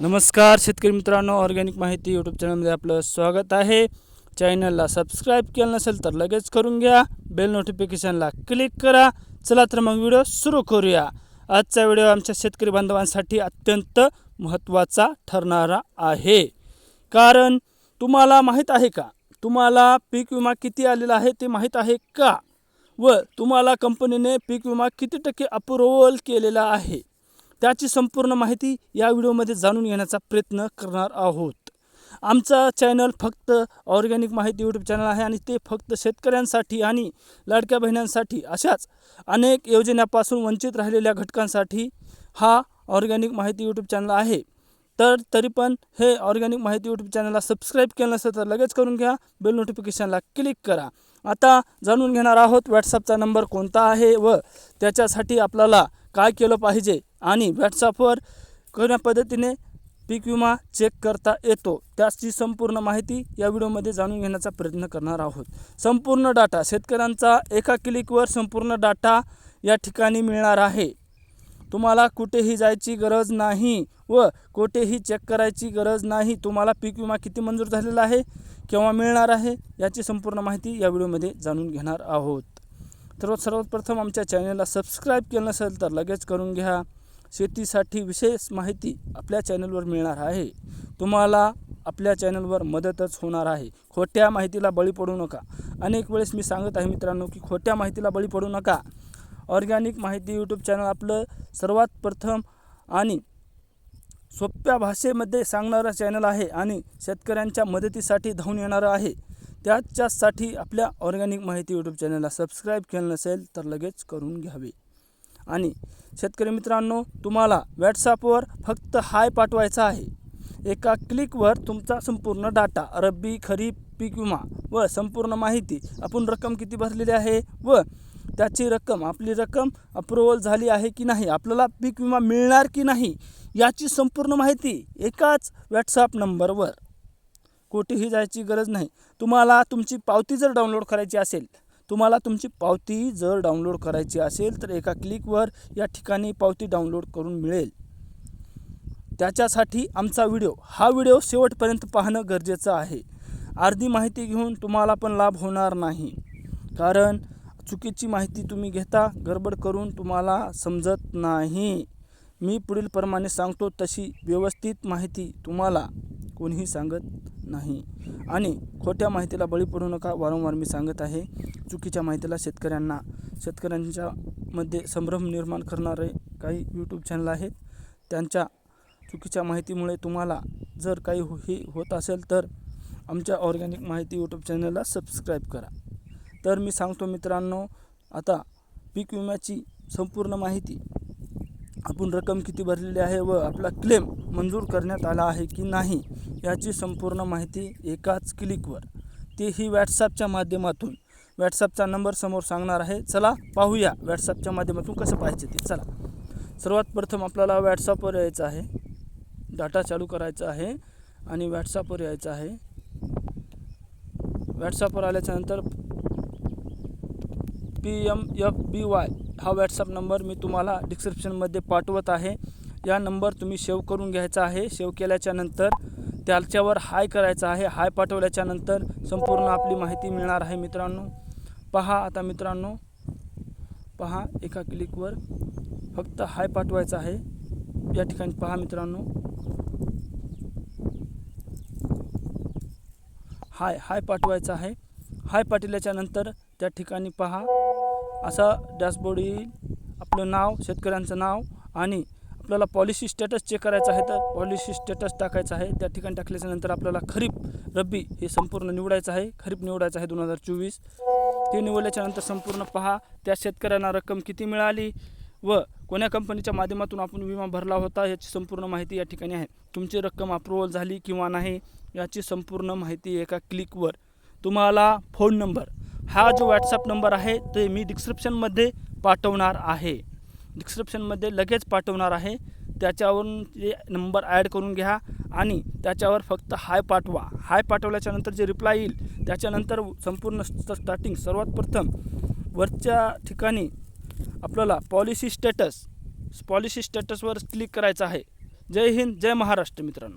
नमस्कार शेतकरी मित्रांनो ऑर्गॅनिक माहिती यूट्यूब चॅनलमध्ये आपलं स्वागत आहे. चॅनलला सबस्क्राईब केलं नसेल तर लगेच करून घ्या. बेल नोटिफिकेशनला क्लिक करा. चला तर मग व्हिडिओ सुरू करूया. आजचा व्हिडिओ आमच्या शेतकरी बांधवांसाठी अत्यंत महत्त्वाचा ठरणारा आहे. कारण तुम्हाला माहीत आहे का? तुम्हाला पीक विमा किती आलेला आहे ते माहीत आहे का? व तुम्हाला कंपनीने पीक विमा किती टक्के अप्रुव्हल केलेला आहे? त्याची संपूर्ण माहिती या व्हिडिओमध्ये जाणून घेण्याचा प्रयत्न करणार आहोत. आमचा चॅनल फक्त ऑर्गॅनिक माहिती यूट्यूब चॅनल आहे आणि ते फक्त शेतकऱ्यांसाठी आणि लाडक्या बहिण्यांसाठी अशाच अनेक योजनेपासून वंचित राहिलेल्या घटकांसाठी हा ऑर्गॅनिक माहिती यूट्यूब चॅनल आहे. तर तरी पण हे ऑर्गॅनिक माहिती यूट्यूब चॅनलला सबस्क्राईब केलं नसेल तर लगेच करून घ्या. बेल नोटिफिकेशनला क्लिक करा. आता जाणून घेणार आहोत व्हॉट्सअपचा नंबर कोणता आहे व त्याच्यासाठी आपल्याला काय केलं पाहिजे आणि व्हॉट्सअपवर कोण्या पद्धतीने पीक विमा चेक करता येतो त्याची संपूर्ण माहिती या व्हिडिओमध्ये जाणून घेण्याचा प्रयत्न करणार आहोत. संपूर्ण डाटा शेतकऱ्यांचा एका क्लिकवर संपूर्ण डाटा या ठिकाणी मिळणार आहे. तुम्हाला कुठेही जायची गरज नाही व कुठेही चेक करायची गरज नाही तुम्हाला पीक विमा किती मंजूर झालेला आहे केव्हा मिळणार आहे याची संपूर्ण माहिती या व्हिडिओमध्ये जाणून घेणार आहोत. तर सर्वात प्रथम आमच्या चॅनलला सबस्क्राईब केलं नसेल तर लगेच करून घ्या. शेतीसाठी विशेष माहिती आपल्या चॅनलवर मिळणार आहे. तुम्हाला आपल्या चॅनलवर मदतच होणार आहे. खोट्या माहितीला बळी पडू नका. अनेक वेळेस मी सांगत आहे मित्रांनो की खोट्या माहितीला बळी पडू नका. ऑर्गॅनिक माहिती यूट्यूब चॅनल आपलं सर्वात प्रथम आणि सोप्या भाषेमध्ये सांगणारं चॅनल आहे आणि शेतकऱ्यांच्या मदतीसाठी धावून येणारं आहे. त्याच्यासाठी आपल्या ऑर्गॅनिक माहिती यूट्यूब चॅनलला सबस्क्राईब केलं नसेल तर लगेच करून घ्यावे. आणि शेतकरी मित्रांनो तुम्हाला व्हॉट्सॲपवर फक्त हाय पाठवायचा आहे. एका क्लिकवर तुमचा संपूर्ण डाटा रब्बी खरीप पीक विमा व संपूर्ण माहिती आपण रक्कम किती भरलेली आहे व त्याची रक्कम आपली रक्कम अप्रुव्हल झाली आहे की नाही आपल्याला पीक विमा मिळणार की नाही याची संपूर्ण माहिती एकाच व्हॉट्सअप नंबरवर. कुठेही जायची गरज नाही. तुम्हाला तुमची पावती जर डाउनलोड करायची असेल तुम्हाला तुमची पावती जर डाउनलोड करायची असेल तर एका क्लिकवर या ठिकाणी पावती डाउनलोड करून मिळेल. त्याच्यासाठी आमचा व्हिडिओ हा व्हिडिओ शेवटपर्यंत पाहणं गरजेचं आहे. अर्धी माहिती घेऊन तुम्हाला पण लाभ होणार नाही. कारण चुकीची माहिती तुम्ही घेता गडबड करून तुम्हाला समजत नाही. मी पुढील प्रमाणे सांगतो तशी व्यवस्थित माहिती तुम्हाला कोणीही सांगत नाही. आणि खोट्या माहितीला बळी पडू नका वारंवार मी सांगत आहे चुकीच्या माहितीला शेतकऱ्यांना शेतकऱ्यांच्या मध्ये संभ्रम निर्माण करणारे काही यूट्यूब चॅनल आहेत. त्यांच्या चुकीच्या माहितीमुळे तुम्हाला जर काही हे होत असेल तर आमच्या ऑर्गॅनिक माहिती यूट्यूब चॅनलला सबस्क्राईब करा. तर मी सांगतो मित्रांनो आता पीक विम्याची संपूर्ण माहिती आपण रक्कम किती भरलेली आहे व आपला क्लेम मंजूर करण्यात आला आहे की नाही याची संपूर्ण माहिती एकाच क्लिकवर तेही व्हॉट्सअपच्या माध्यमातून व्हॉट्सअपचा नंबर समोर सांगणार आहे. चला पाहूया व्हॉट्सअपच्या माध्यमातून कसं पाहायचं ते. चला. सर्वात प्रथम आपल्याला व्हॉट्सअपवर यायचं आहे. डाटा चालू करायचा आहे आणि व्हॉट्सअपवर यायचं आहे. व्हॉट्सअपवर आल्याच्यानंतर P M F B Y हा व्हॉट्सअप नंबर मी तुम्हाला डिस्क्रिप्शनमध्ये पाठवत आहे. या नंबर तुम्ही सेव्ह करून घ्यायचा आहे. सेव्ह केल्याच्यानंतर त्याच्यावर हाय करायचा आहे. हाय पाठवल्याच्यानंतर संपूर्ण आपली माहिती मिळणार आहे मित्रांनो. पहा आता मित्रांनो. पहा एका क्लिकवर फक्त हाय पाठवायचा आहे. या ठिकाणी पहा मित्रांनो. हाय हाय पाठवायचा आहे. हाय पाठवल्याच्या नंतर त्या ठिकाणी पहा. असा डॅशबोर्ड येईल आपलं नाव शेतकऱ्यांचं नाव आणि आपल्याला पॉलिसी स्टेटस चेक करायचं आहे तर पॉलिसी स्टेटस टाकायचं आहे. त्या ठिकाणी टाकल्याच्यानंतर आपल्याला खरीप रब्बी हे संपूर्ण निवडायचं आहे. खरीप निवडायचं आहे दोन हजार चोवीस. ते निवडल्याच्यानंतर संपूर्ण पहा. त्या शेतकऱ्यांना रक्कम किती मिळाली व कोण्या कंपनीच्या माध्यमातून आपण विमा भरला होता याची संपूर्ण माहिती या ठिकाणी आहे. तुमची रक्कम अप्रुव्हल झाली किंवा नाही याची संपूर्ण माहिती एका क्लिकवर तुम्हाला फोन नंबर हा जो व्हॉट्सअप नंबर आहे ते मी डिस्क्रिप्शनमध्ये पाठवणार आहे. डिस्क्रिप्शनमध्ये लगेच पाठवणार आहे. त्याच्यावरून ते नंबर ॲड करून घ्या आणि त्याच्यावर फक्त हाय पाठवा. हाय पाठवल्याच्यानंतर जे रिप्लाय येईल त्याच्यानंतर संपूर्ण स्टार्टिंग सर्वात प्रथम वरच्या ठिकाणी आपल्याला पॉलिसी स्टेटस पॉलिसी स्टेटसवर क्लिक करायचं आहे. जय हिंद जय महाराष्ट्र मित्रांनो.